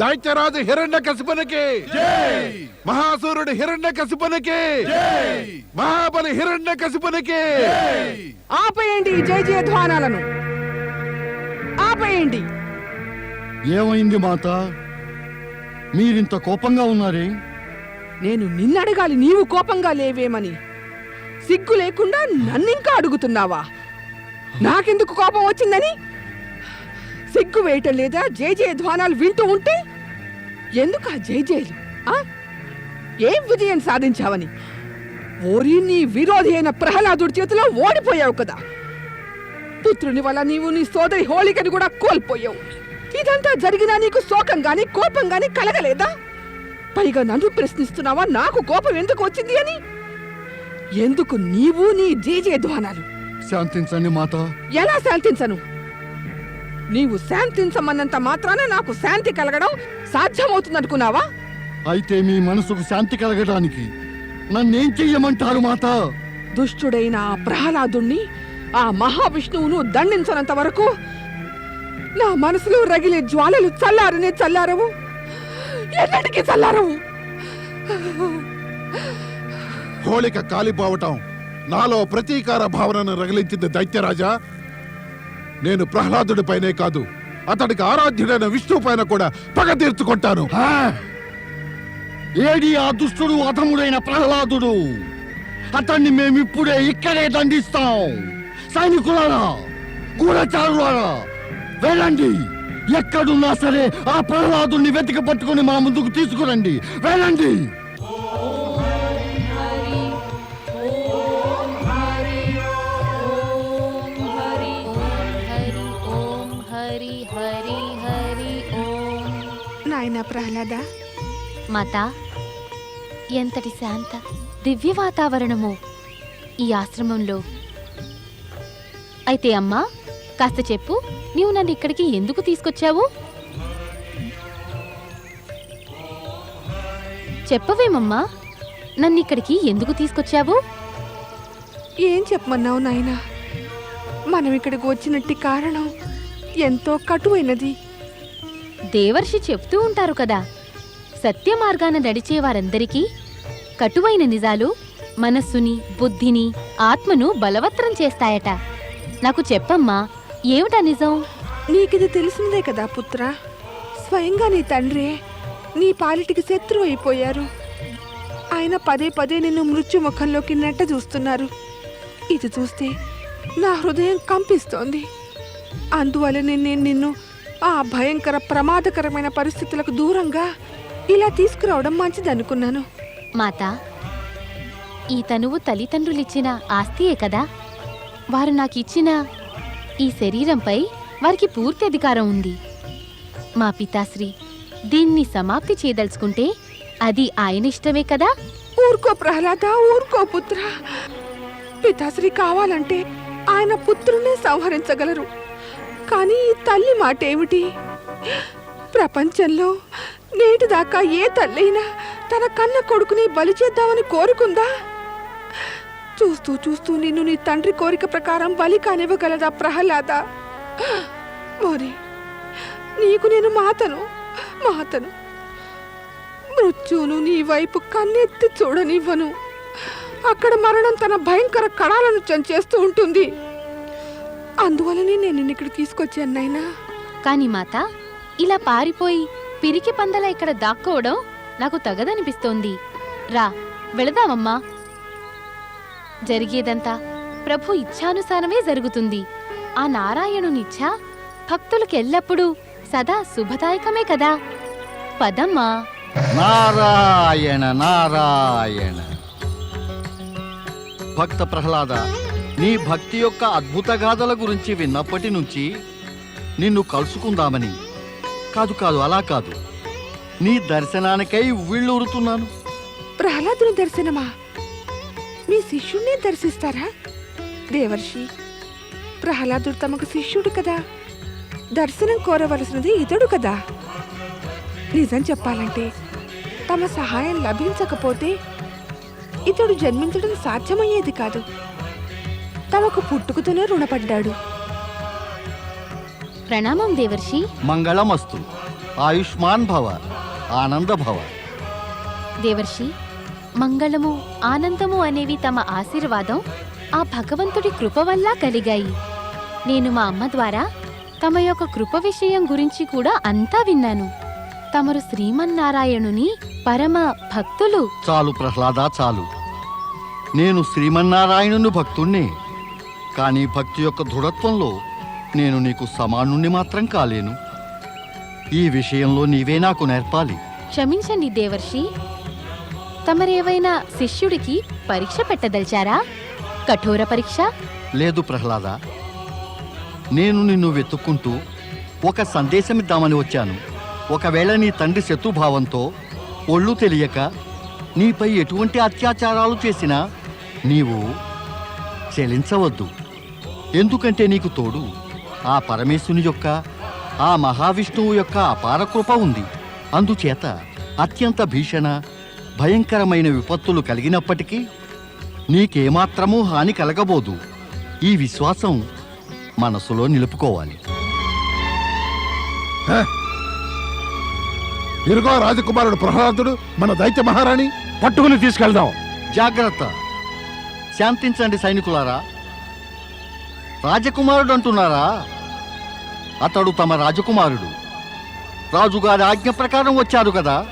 దైత్యరాజు హిరణ్య కసిపునికి మహాసూరుడు హిరణ్య కసిపునికి మహాబలి హిరణ్య కసిపునికి ఆపేయండి ఈ జయ జయధ్వానాలను ఆపేయండి. ఏమైంది మాత? మీరింత కోపంగా ఉన్నారే? నేను నిన్నడగాలి నీవు కోపంగా లేవేమని. సిగ్గు లేకుండా నన్నింకా అడుగుతున్నావా? నాకెందుకు కోపం వచ్చిందని? సిగ్గు వేయటం లేదా జయ ధ్వానాలు వింటూ ఉంటే ఎందుకు ఆ ఆ? ఏం విజయం సాధించావని? ఓరి నీ విరోధి అయిన ప్రహ్లాదుడి చేతిలో ఓడిపోయావు కదా. పుత్రుని వల్ల నీవు నీ సోదరి హోళికని కూడా కోల్పోయావు. ఇదంతా జరిగినా నీకు శోకం గాని కోపం గాని కలగలేదా? పైగా నన్ను ప్రశ్నిస్తున్నావా? నాకు కోపం ఎందుకు వచ్చింది అని? ఎందుకు నీవు నీ జేజే ధ్వానాలు? శాంతించండి మాత. ఎలా శాంతించను? నీవు శాంతించమన్నంత మాత్రాన నాకు శాంతి కలగడం సాధ్యమవుతుందనుకున్నావా? అయితే మీ మనసుకు శాంతి కలగడానికి నన్నేం చెయ్యమంటారు మాత? దుష్టుడైన ఆ ప్రహ్లాదుణ్ణి ఆ మహావిష్ణువును దండించనంత వరకు నా మనసులో రగిలే జ్వాలలు చల్లారనే చల్లారవు. ఎన్నటికీ చల్లారవు. హోళిక కాలిపోవటం నాలో ప్రతీకార భావనను రగిలించింది దైత్యరాజా. నేను ప్రహ్లాదుడి పైనే కాదు అతడికి ఆరాధ్యుడైన విష్ణువు పైన కూడా పగ తీర్చుకుంటాను. ఏడి ఆ దుష్టుడు అధముడైన ప్రహ్లాదుడు? అతన్ని మేమిప్పుడే ఇక్కడే దండిస్తాం. సైనికులారా గూఢచారులారా వెళ్ళండి. ఎక్కడున్నా సరే ఆ ప్రహ్లాదుని వెతికి పట్టుకుని మా ముందుకు తీసుకురండి. వెళ్ళండి. ప్రహ్లాద? మాత ఎంతటి శాంత దివ్య వాతావరణము ఈ ఆశ్రమంలో. అయితే అమ్మా కాస్త చెప్పు నీవు నన్ను ఇక్కడికి ఎందుకు తీసుకొచ్చావు? చెప్పవేమమ్మా నన్ను ఇక్కడికి ఎందుకు తీసుకొచ్చావు? ఏం చెప్పమన్నావు నాయనా? మనం ఇక్కడికి వచ్చినట్టి కారణం ఎంతో కటువైనది. దేవర్షి చెప్తూ ఉంటారు కదా. సత్య మార్గాన నడిచే వారందరికీ కటువైన నిజాలు మనస్సుని బుద్ధిని ఆత్మను బలవత్తరం చేస్తాయట. నాకు చెప్పమ్మా ఏమిటా నిజం? నీకిది తెలిసిందే కదా పుత్ర. స్వయంగా నీ తండ్రి నీ పాలిటికి శత్రు అయిపోయారు. ఆయన పదే పదే నిన్ను మృత్యుముఖంలోకి నెట్ట చూస్తున్నారు. ఇది చూస్తే నా హృదయం కంపిస్తోంది. అందువలనే నేను నిన్ను ఆ భయంకర ప్రమాదకరమైన పరిస్థితులకు దూరంగా ఇలా తీసుకురావడం మంచిదనుకున్నాను. మాత ఈ తనువు తల్లిదండ్రులిచ్చిన ఆస్తియే కదా. వారు నాకిచ్చిన ఈ శరీరంపై వారికి పూర్తి అధికారం ఉంది. మా పితాశ్రీ దీన్ని సమాప్తి చేయదలుచుకుంటే అది ఆయన ఇష్టమే కదా? ఊరుకో ప్రహ్లాద ఊరుకో పుత్ర. పితాశ్రీ కావాలంటే ఆయన పుత్రునే సంహరించగలరు. కానీ ఈ తల్లి మాట ఏమిటి ప్రపంచంలో నేటి దాకా ఏ తల్లైనా తన కన్న కొడుకుని బలి చేద్దామని కోరుకుందా? చూస్తూ చూస్తూ నిన్ను నీ తండ్రి కోరిక ప్రకారం బలి కానివ్వగలదా ప్రహ్లాద? మోరి నీకు నేను మాతను మాతను. మృత్యువును నీ వైపు కన్నెత్తి చూడనివ్వను. అక్కడ మరణం తన భయంకర కణాలను చంచేస్తూ ఉంటుంది. అందువలనే నేను నిన్ను ఇక్కడ తీసుకొచ్చాను నాయనా. కాని మాత ఇలా పారిపోయి పిరికి పందల ఇక్కడ దాక్కోవడం నాకు తగదనిపిస్తోంది. రా వెళదామమ్మా. జరిగేదంతా ప్రభు ఇచ్ఛానుసారమే జరుగుతుంది. ఆ నారాయణునిచ్ఛ భక్తులకు ఎల్లప్పుడూ సదా శుభదాయకమే కదా. పదమ్మా. నారాయణ నారాయణ. భక్త ప్రహ్లాద నీ భక్తి యొక్క అద్భుత గాథల గురించి విన్నప్పటి నుంచి నిన్ను కలుసుకుందామని. కాదు కాదు అలా కాదు. నీ దర్శనానికై ఉవ్విళ్ళూరుతున్నాను. ప్రహ్లాదుని దర్శనమా? మీ శిష్యుణ్ణి దర్శిస్తారా? దేవర్షి ప్రహ్లాదుడు తమకు శిష్యుడు కదా. దర్శనం కోరవలసినది ఇతడు కదా. నిజం చెప్పాలంటే తమ సహాయం లభించకపోతే ఇతడు జన్మించడం సాధ్యమయ్యేది కాదు. తమకు పుట్టుకతోనే రుణపడ్డాడు. ప్రణామం దేవర్షి. మంగళమస్తు. ఆయుష్మాన్ భవ ఆనంద భవ. దేవర్షి మంగళము ఆనందము అనేవి తమ ఆశీర్వాదం ఆ భగవంతుడి కృప వల్ల కలిగాయి. నేను మా అమ్మ ద్వారా తమ యొక్క కృప విషయం గురించి కూడా అంతా విన్నాను. తమరు శ్రీమన్నారాయణుని పరమ భక్తులు. చాలు ప్రహ్లాద చాలు. నేను శ్రీమన్నారాయణుని భక్తుణ్ణి. కానీ భక్తి యొక్క దృఢత్వంలో నేను నీకు సమానుణ్ణి మాత్రం కాలేను. ఈ విషయంలో నీవే నాకు నేర్పాలి. క్షమించండి దేవర్షి. తమరేవైనా శిష్యుడికి పరీక్ష పెట్టదలిచారా? కఠోర పరీక్ష? లేదు ప్రహ్లాద. నేను నిన్ను వెతుక్కుంటూ ఒక సందేశం ఇద్దామని వచ్చాను. ఒకవేళ నీ తండ్రి శత్రుభావంతో ఒళ్ళు తెలియక నీపై ఎటువంటి అత్యాచారాలు చేసినా నీవు చెలించవద్దు. ఎందుకంటే నీకు తోడు ఆ పరమేశుని యొక్క ఆ మహావిష్ణువు యొక్క అపార కృప ఉంది. అందుచేత అత్యంత భీషణ భయంకరమైన విపత్తులు కలిగినప్పటికీ నీకేమాత్రమూ హాని కలగబోదు. ఈ విశ్వాసం మనసులో నిలుపుకోవాలి. ఇరుగో రాజకుమారుడు ప్రహ్లాదుడు మన దైత్య మహారాణి. పట్టుకుని తీసుకెళ్దాం. జాగ్రత్త. శాంతించండి సైనికులారా. రాజకుమారుడు అంటున్నారా అతడు తమ రాజకుమారుడు. రాజుగారి ఆజ్ఞ ప్రకారం వచ్చారు కదా?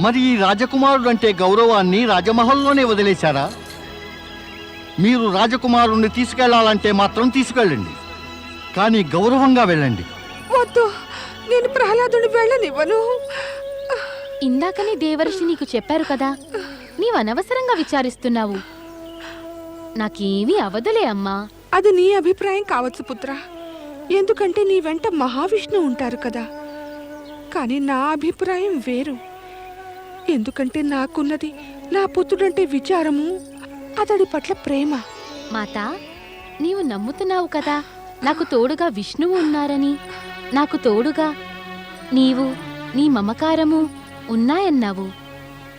మరి ఈ రాజకుమారుడు అంటే గౌరవాన్ని రాజమహల్లోనే వదిలేశారా? మీరు రాజకుమారుణ్ణి తీసుకెళ్ళాలంటే మాత్రం తీసుకెళ్ళండి. కానీ గౌరవంగా వెళ్ళండి. వద్దు. నేను ప్రహ్లాదుని వెళ్ళనివ్వను. ఇందాకనే దేవర్షి నీకు చెప్పారు కదా నీవు అనవసరంగా విచారిస్తున్నావు. నాకేమీ అవదులే అమ్మా. అది నీ అభిప్రాయం కావచ్చు పుత్ర. ఎందుకంటే నీ వెంట మహావిష్ణు ఉంటారు కదా. కానీ నా అభిప్రాయం వేరు. ఎందుకంటే నాకున్నది నా పుత్రుడంటే విచారము అతడి పట్ల ప్రేమ. మాత నీవు నమ్ముతున్నావు కదా నాకు తోడుగా విష్ణువు ఉన్నారని. నాకు తోడుగా నీవు నీ మమకారము ఉన్నాయన్నావు.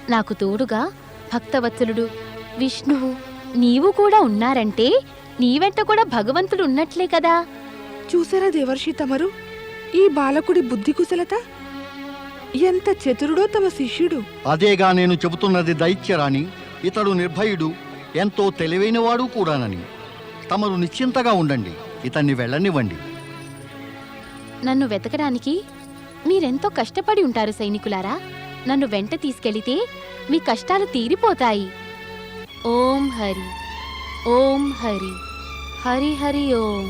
నాకు తోడుగా భక్తవత్సలుడు విష్ణువు నీవు కూడా ఉన్నారంటే నీ వెంట కూడా భగవంతుడు ఉన్నట్లే కదా. చూసారా దేవర్షి తమరు? ఈ బాలకుడి బుద్ధి కుశలత? ఎంత చతురుడో తమ శిష్యుడు. అదేగా నేను చెబుతున్నది దైత్యరాణి ఇతడు నిర్భయుడు ఎంతో తెలివైనవాడు కూడానని. తమరు నిశ్చింతగా ఉండండి ఇతన్ని వెళ్ళనివ్వండి. నన్ను వెతకడానికి మీరెంతో కష్టపడి ఉంటారు సైనికులారా? నన్ను వెంట తీసుకెళితే మీ కష్టాలు తీరిపోతాయి. ఓం హరి. ఓం హరి. హరి హరి ఓం.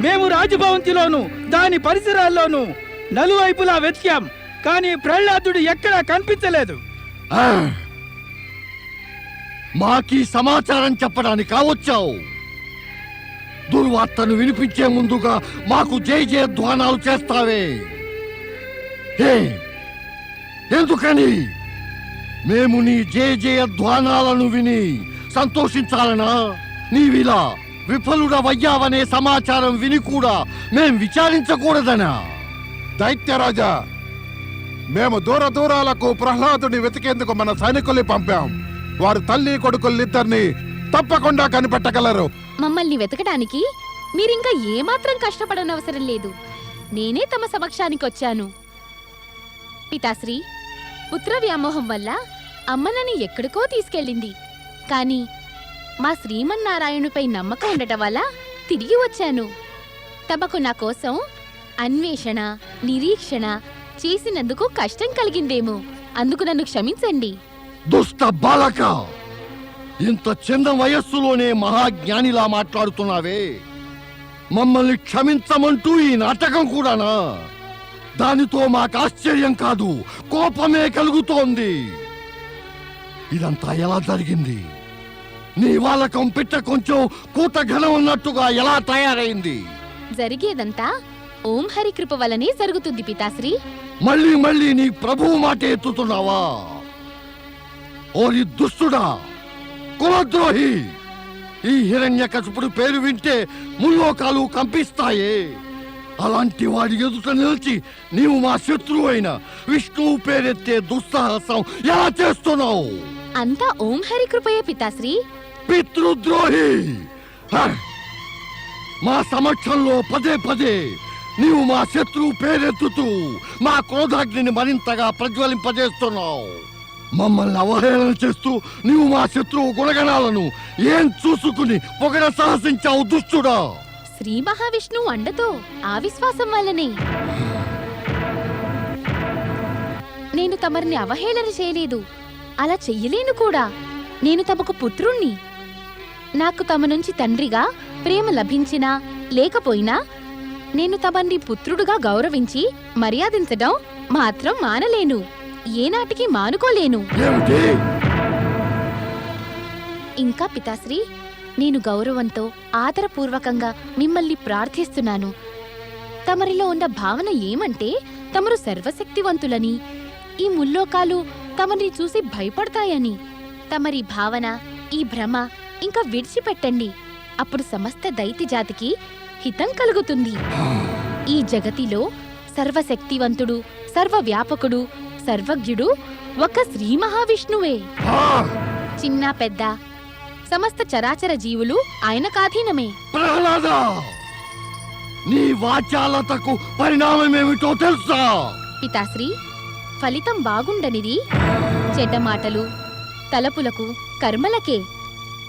మేము రాజభవంతిలోను దాని పరిసరాల్లోనూ నలువైపులా వెతికాం కానీ ప్రహ్లాదుడు ఎక్కడా కనిపించలేదు! మాకీ సమాచారం చెప్పడానికి కావచ్చావు దుర్వార్తను వినిపించే ముందుగా మాకు జై జయ ధ్వానాలు చేస్తావే. ఎందుకని? మేము నీ జయ జయ ధ్వానాలను విని సంతోషించాలనా? నీవిలా విఫలుడవయ్యావనే సమాచారం విని కూడా మేం విచారించకూడదనా? దైత్యరాజా మేము దూర దూరాలకు ప్రహ్లాదుని వెతికేందుకు మన సైనికుల్ని పంపాం. వారు తల్లి కొడుకులిద్దరిని తప్పకుండా కనిపెట్టగలరు. మమ్మల్ని వెతకడానికి మీరింకా ఏమాత్రం కష్టపడనవసరం లేదు. నేనే తమ సమక్షానికి వచ్చాను పితాశ్రీ పుత్ర వ్యామోహం వల్ల అమ్మనని ఎక్కడికో తీసుకెళ్ళింది. కానీ మా శ్రీమన్నారాయణుపై నమ్మకం ఉండటం వల్ల తిరిగి వచ్చాను. తమకు నా కోసం అన్వేషణ నిరీక్షణ చేసినందుకు కష్టం కలిగిందేమో. అందుకు నన్ను క్షమించండి. దుష్ట బాలక! ఇంత చిన్న వయస్సులోనే మహాజ్ఞానిలా మాట్లాడుతున్నావే. మమ్మల్ని క్షమించమంటూ ఈ నాటకం కూడానా? దానితో మాకు ఆశ్చర్యం కాదు కోపమే కలుగుతోంది. ఇదంతా ఎలా జరిగింది? నీ వాళ్ళకం పిట్ట కొంచెం కూత ఘనం ఉన్నట్టుగా ఎలా తయారైంది? జరిగేదంతా ఓం హరి కృప వల్లనే జరుగుతుంది పితాశ్రీ. మళ్ళీ మళ్ళీ నీ ప్రభువు మాట ఎత్తుతున్నావా? ఓరి దుష్టుడా కులద్రోహి! ఈ హిరణ్య పేరు వింటే ముల్లోకాలు కంపిస్తాయే. అలాంటి వాడి ఎదుట నిలిచి నీవు మా శత్రువు అయిన విష్ణువు పేరెత్తే దుస్సాహసం ఎలా చేస్తున్నావు? అంతా ఓం హరి కృపయే పితాశ్రీ. పితృద్రోహి! మా సమక్షంలో పదే పదే నీవు మా శత్రువు పేరెత్తుతూ మా క్రోధాగ్నిని మరింతగా ప్రజ్వలింపజేస్తున్నావు. మమ్మల్ని అవహేళన చేస్తూ నీవు మా శత్రువు గుణగణాలను ఏం చూసుకుని పొగడ సాహసించావు దుష్టుడా? శ్రీ మహావిష్ణువు అండతో ఆ విశ్వాసం వల్లనే. నేను తమరిని అవహేళన చేయలేదు. అలా చెయ్యలేను కూడా. నేను తమకు పుత్రుణ్ణి. నాకు తమ నుంచి తండ్రిగా ప్రేమ లభించినా లేకపోయినా నేను తమని పుత్రుడుగా గౌరవించి మర్యాదించడం మాత్రం మానలేను. ఏనాటికి మానుకోలేను. ఇంకా పితాశ్రీ నేను గౌరవంతో ఆదరపూర్వకంగా మిమ్మల్ని ప్రార్థిస్తున్నాను. తమరిలో ఉన్న భావన ఏమంటే తమరు సర్వశక్తివంతులని. ఈ ముల్లోకాలు తమని చూసి భయపడతాయని. తమరి భావన ఈ భ్రమ ఇంకా విడిచిపెట్టండి. అప్పుడు సమస్త దైతి జాతికి హితం కలుగుతుంది. ఈ జగతిలో సర్వశక్తివంతుడు సర్వవ్యాపకుడు సర్వజ్ఞుడు ఒక శ్రీ మహావిష్ణువే. చిన్న పెద్ద సమస్త చరాచర జీవులు ఆయన కాధీనమే. ప్రహ్లాద! నీ వాచాలతకు పరిణామమేమిటో తెలుసా? పితాశ్రీ ఫలితం బాగుండనిది చెడ్డ మాటలు తలపులకు కర్మలకే.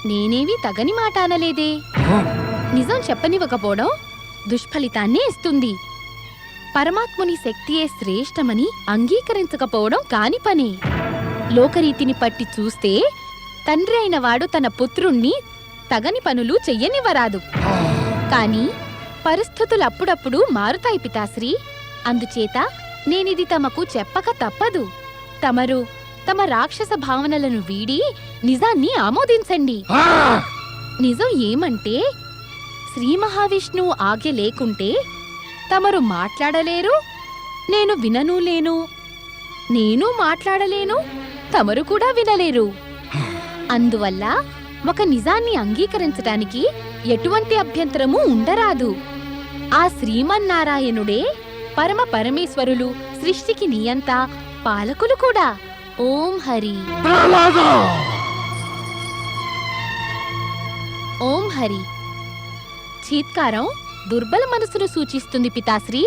నేనేవి తగని మాట అనలేదే. నిజం చెప్పనివ్వకపోవడం దుష్ఫలితాన్నే ఇస్తుంది. పరమాత్ముని శక్తియే శ్రేష్టమని అంగీకరించకపోవడం కాని పనే. లోకరీతిని పట్టి చూస్తే తండ్రి అయిన వాడు తన పుత్రుణ్ణి తగని పనులు చెయ్యనివ్వరాదు. కాని పరిస్థితులు అప్పుడప్పుడు మారుతాయి పితాశ్రీ. అందుచేత నేనిది తమకు చెప్పక తప్పదు. తమరు తమ రాక్షస భావనలను వీడి నిజాన్ని ఆమోదించండి. నిజం ఏమంటే శ్రీ మహావిష్ణువు ఆజ్ఞ లేకుంటే తమరు మాట్లాడలేరు నేను వినను లేను. నేను మాట్లాడలేను తమరు కూడా వినలేరు. అందువల్ల ఒక నిజాన్ని అంగీకరించటానికి ఎటువంటి అభ్యంతరము ఉండరాదు. ఆ శ్రీమన్నారాయణుడే పరమ పరమేశ్వరులు సృష్టికి నియంత పాలకులు కూడా. ఓం హరి. ఓం హరి. చీత్కారం దుర్బల మనసును సూచిస్తుంది పితాశ్రీ.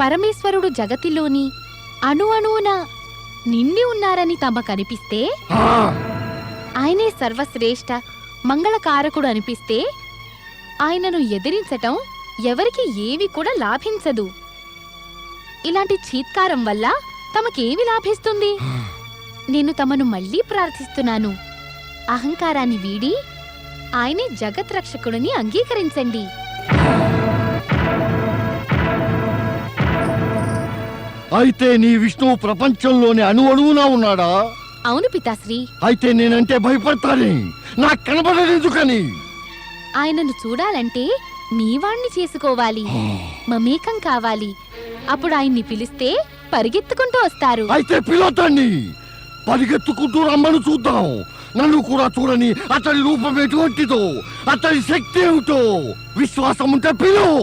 పరమేశ్వరుడు జగతిలోని అణు అణువున నిండి ఉన్నారని తమకనిపిస్తే ఆ, ఆయనే సర్వశ్రేష్ఠ మంగళకారకుడు అనిపిస్తే ఆయనను ఎదిరించటం ఎవరికి ఏవి కూడా లాభించదు. ఇలాంటి చీత్కారం వల్ల తమకేమి లాభిస్తుంది? నేను తమను మళ్ళీ ప్రార్థిస్తున్నాను. అహంకారాన్ని వీడి ఆయనే జగత్ రక్షకుడిని అంగీకరించండి. అయితే నీ విష్ణువు ప్రపంచంలోని అణు అణువునా ఉన్నాడా? అవును పితాశ్రీ. అయితే నేనంటే భయపడతానే? నాకు కనబడేందుకని ఆయనను చూడాలంటే మీవాణ్ణి చేసుకోవాలి. మమేకం కావాలి. అప్పుడు ఆయన్ని పిలిస్తే పరిగెత్తుకుంటూ వస్తారు. అయితే పిలవతాన్ని పరిగెత్తుకుంటూ రమ్మను చూద్దాం. నన్ను కూడా చూడని అతడి రూపం ఎటువంటిదో అతడి శక్తి ఏమిటో విశ్వాసం ఉంటే పిలువు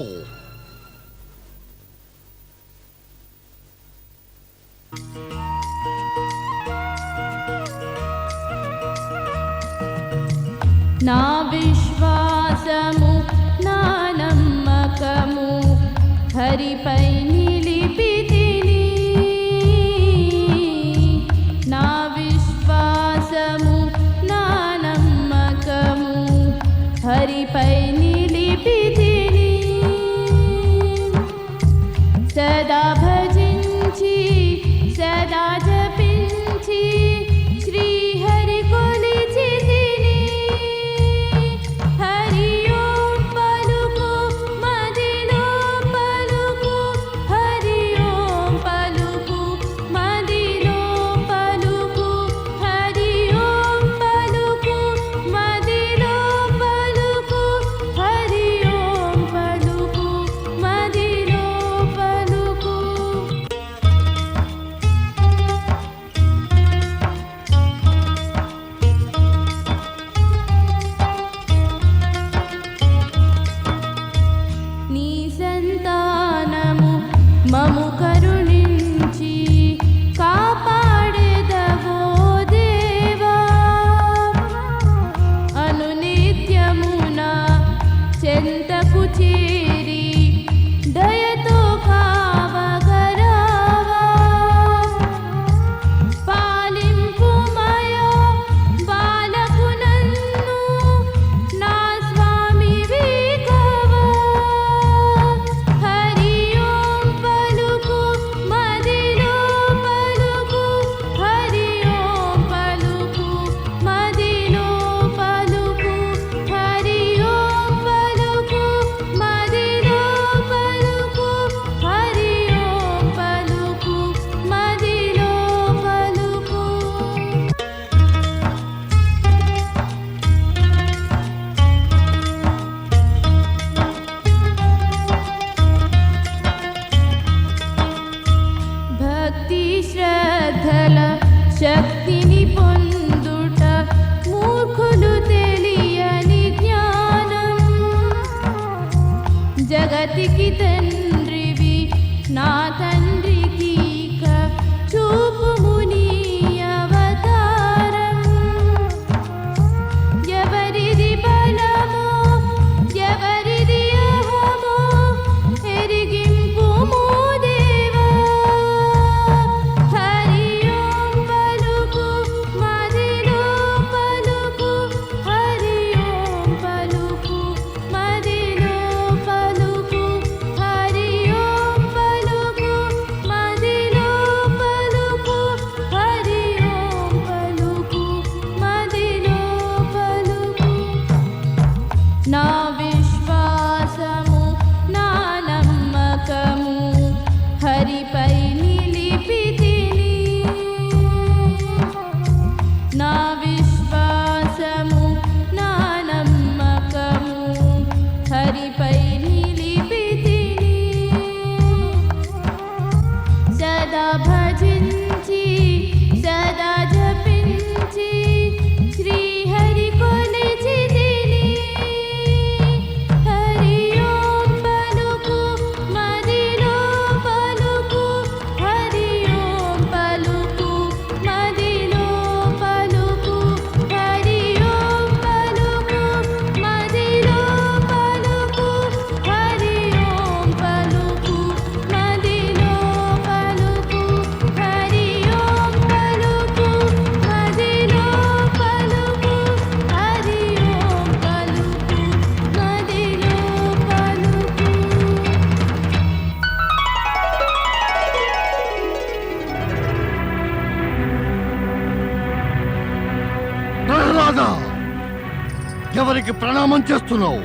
ఎవరికి ప్రణామం చేస్తున్నావు.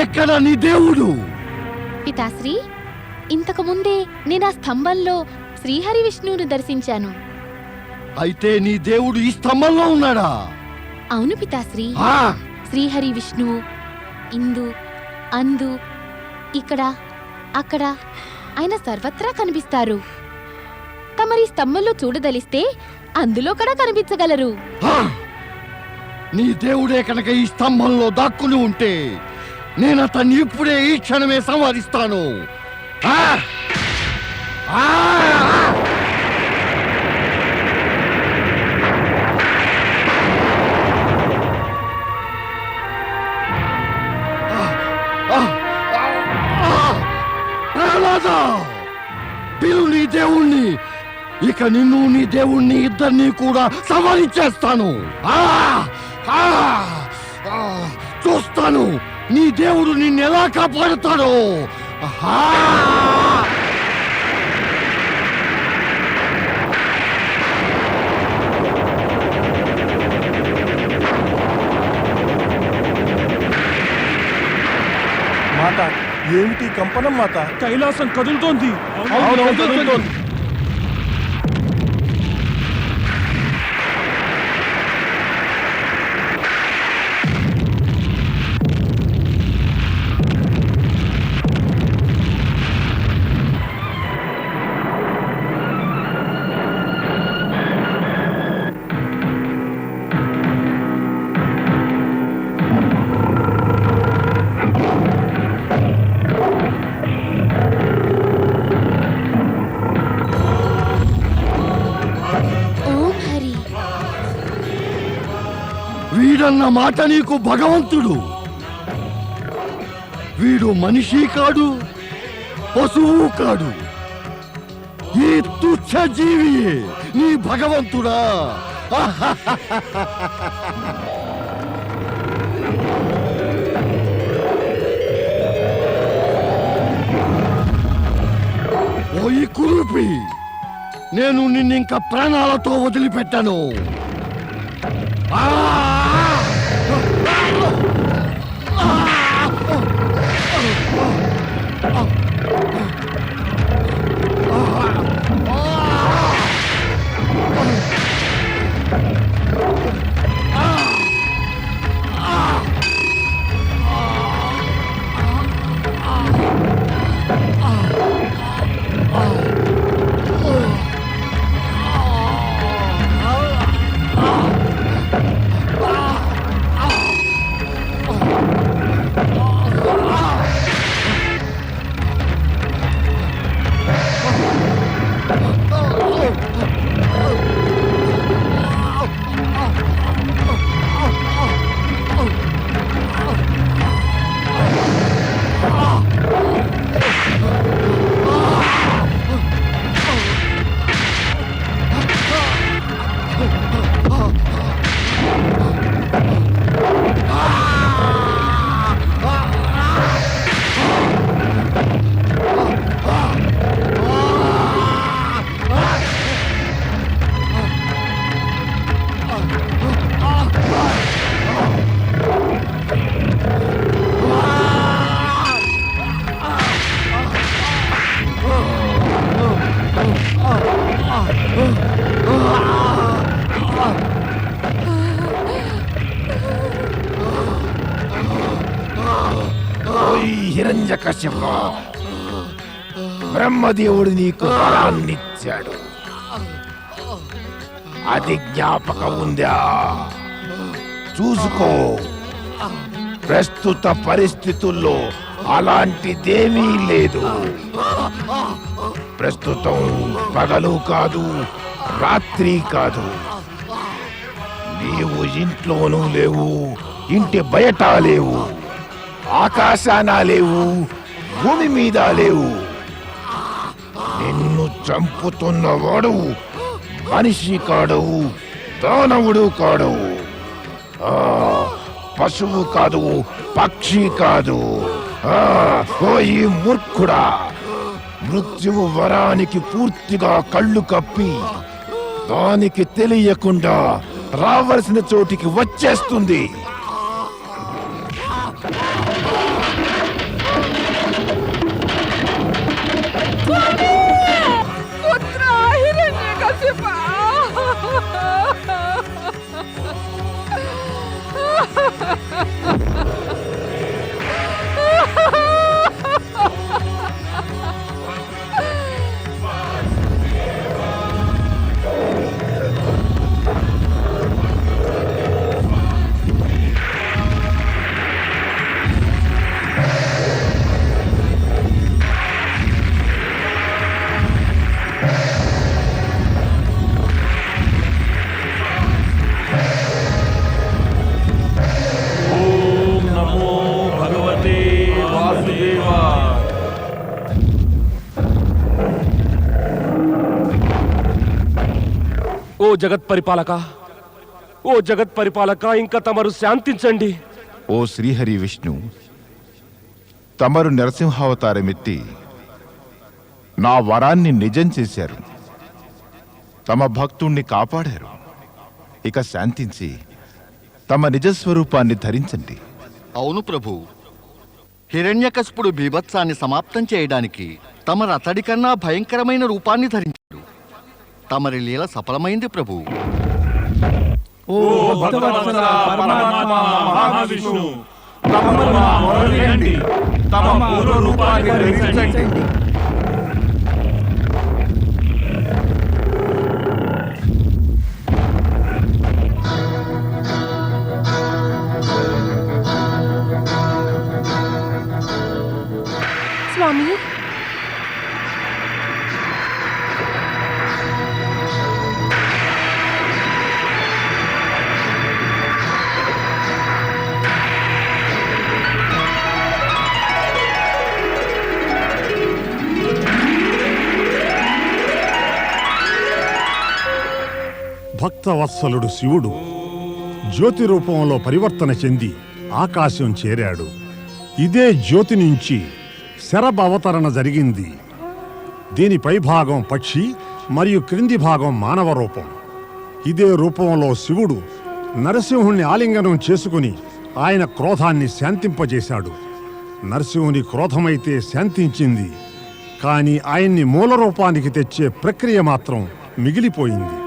ఎక్కడ నీ దేవుడు? పితాశ్రీ ఇంతకు ముందే నేను ఆ స్తంభంలో శ్రీహరి విష్ణువును దర్శించాను. అయితే నీ దేవుడు ఈ స్తంభంలో ఉన్నాడా? అవును పితాశ్రీ. ఆ, శ్రీహరి విష్ణువు ఇందు అందు ఇక్కడ అక్కడ ఆయన సర్వత్రా కనిపిస్తారు. తమరి స్తంభంలో చూడదలిస్తే అందులో కూడా కనిపించగలరు. ఆ. నీ దేవుడే కనుక ఈ స్తంభంలో దాక్కుని ఉంటే నేను అతన్ని ఇప్పుడే ఈ క్షణమే సంహరిస్తాను ప్రహ్లాద! పిలు నీ దేవుణ్ణి. ఇక నిన్ను నీ దేవుణ్ణి ఇద్దరిని కూడా సంహరించేస్తాను ఆ! ఆ! ఆ! చూస్తాను నీ దేవుడు నిన్నెలా కాపాడుతాడో ఆహా! మాత ఏమిటి కంపనం మాత కైలాసం కదులుతోంది మాట నీకు భగవంతుడు. వీడు మనిషి కాడు పశువు కాడు. ఈ తుచ్చ జీవియే నీ భగవంతుడా. ఓయి కురుపి నేను నిన్నింక ప్రాణాలతో వదిలిపెట్టాను. ఆ! దేవుడు నీకు. వరాన్నిచ్చాడు అది జ్ఞాపకం ఉందా? చూసుకో. ప్రస్తుత పరిస్థితుల్లో అలాంటిదేమీ లేదు. ప్రస్తుతం పగలు కాదు రాత్రి కాదు. నీవు ఇంట్లోనూ లేవు ఇంటి బయట లేవు ఆకాశాన లేవు భూమి మీద లేవు. నిన్ను చంపుతున్నవాడు మనిషి కాడవు దానవుడు కాడవు. పశువు కాదు పక్షి కాదు. ఓ ఈ మూర్ఖుడా మృత్యువు వరానికి పూర్తిగా కళ్ళు కప్పి దానికి తెలియకుండా రావలసిన చోటికి వచ్చేస్తుంది. జగత్ పరిపాలక ఓ జగత్ పరిపాలక ఇంకా తమరు శాంతించండి. ఓ శ్రీహరి విష్ణు తమరు నరసింహావతారమెత్తి నా వరాన్ని నిజం చేశారు. తమ భక్తుణ్ణి కాపాడారు. ఇక శాంతించి తమ నిజస్వరూపాన్ని ధరించండి. అవును ప్రభు. హిరణ్యకశిపుడు బీభత్సాన్ని సమాప్తం చేయడానికి తమరు అతడి కన్నా భయంకరమైన రూపాన్ని ధరించాడు తమరి లీల సఫలమైంది ప్రభు. ఓ భక్తవత్సల పరమాత్మ మహావిష్ణు తమ పూర్వ రూపాన్ని భక్తవత్సలుడు శివుడు జ్యోతి రూపంలో పరివర్తన చెంది ఆకాశం చేరాడు. ఇదే జ్యోతి నుంచి శరభ అవతరణ జరిగింది. దీని పైభాగం పక్షి మరియు క్రింది భాగం మానవ రూపం. ఇదే రూపంలో శివుడు నరసింహుణ్ణి ఆలింగనం చేసుకుని ఆయన క్రోధాన్ని శాంతింపజేశాడు. నరసింహుని క్రోధమైతే శాంతించింది. కానీ ఆయన్ని మూల రూపానికి తెచ్చే ప్రక్రియ మాత్రం మిగిలిపోయింది.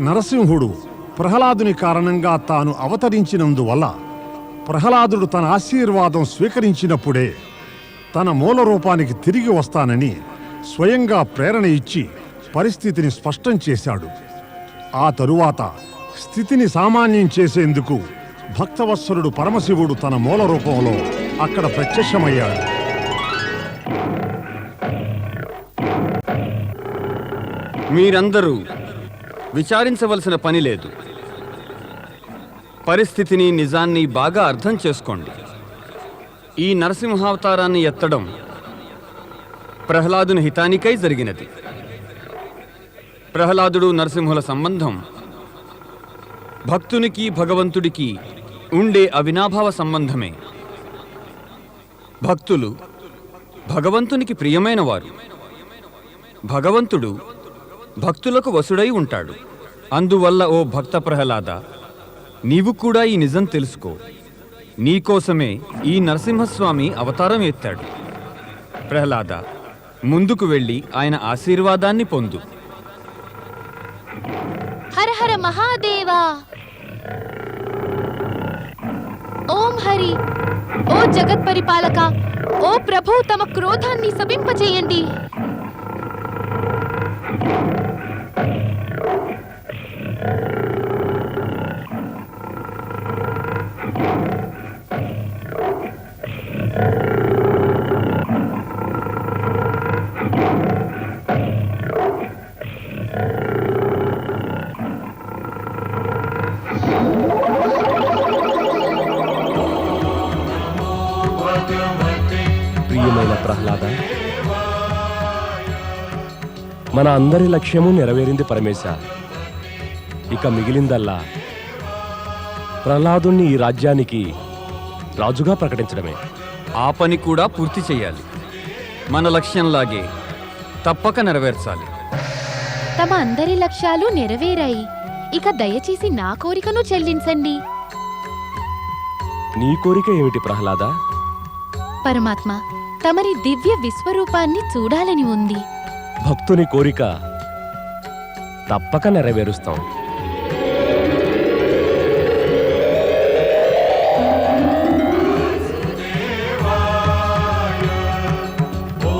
నరసింహుడు ప్రహ్లాదుని కారణంగా తాను అవతరించినందువల్ల ప్రహ్లాదుడు తన ఆశీర్వాదం స్వీకరించినప్పుడే తన మూల రూపానికి తిరిగి వస్తానని స్వయంగా ప్రేరణ ఇచ్చి పరిస్థితిని స్పష్టం చేశాడు. ఆ తరువాత స్థితిని సామాన్యం చేసేందుకు భక్తవత్సరుడు పరమశివుడు తన మూల రూపంలో అక్కడ ప్రత్యక్షమయ్యాడు. మీరందరూ విచారించవలసిన పని లేదు. పరిస్థితిని నిజాన్ని బాగా అర్థం చేసుకోండి. ఈ నరసింహావతారాన్ని ఎత్తడం ప్రహ్లాదుని హితానికై జరిగినది. ప్రహ్లాదుడు నరసింహుల సంబంధం భక్తునికి భగవంతుడికి ఉండే అవినాభావ సంబంధమే. భక్తులు భగవంతునికి ప్రియమైన వారు. భగవంతుడు భక్తులకు వసుడై ఉంటాడు. అందువల్ల ఓ భక్త ప్రహ్లాద నీవు కూడా ఈ నిజం తెలుసుకో. నీకోసమే ఈ నరసింహస్వామి అవతారం ఎత్తాడు. ప్రహ్లాద ముందుకు వెళ్ళి ఆయన ఆశీర్వాదాన్ని పొందు. హర హర మహాదేవా. ఓం హరి. ఓ జగత్ పరిపాలక ఓ ప్రభు తమ క్రోధాన్ని శపింపచేయండి మన అందరి లక్ష్యము నెరవేరింది పరమేశ. ఇక మిగిలిందల్లా ప్రహ్లాదుణ్ణి ఈ రాజ్యానికి రాజుగా ప్రకటించడమే. ఆ పని కూడా పూర్తి చేయాలి. మన లక్ష్యంలాగే తప్పక నెరవేర్చాలి. తమ అందరి లక్ష్యాలు నెరవేరాయి. ఇక దయచేసి నా కోరికను చెల్లించండి. నీ కోరిక ఏమిటి ప్రహ్లాద? పరమాత్మ తమరి దివ్య విశ్వరూపాన్ని చూడాలని ఉంది. భక్తుని కోరిక తప్పక నెరవేరుస్తాం.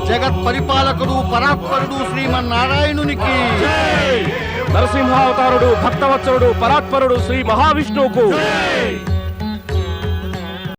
జగత్ పరిపాలకుడు పరాత్పరుడు శ్రీమన్నారాయణునికి. నరసింహావతారుడు భక్తవత్సరుడు పరాత్పరుడు శ్రీ మహావిష్ణువుకు.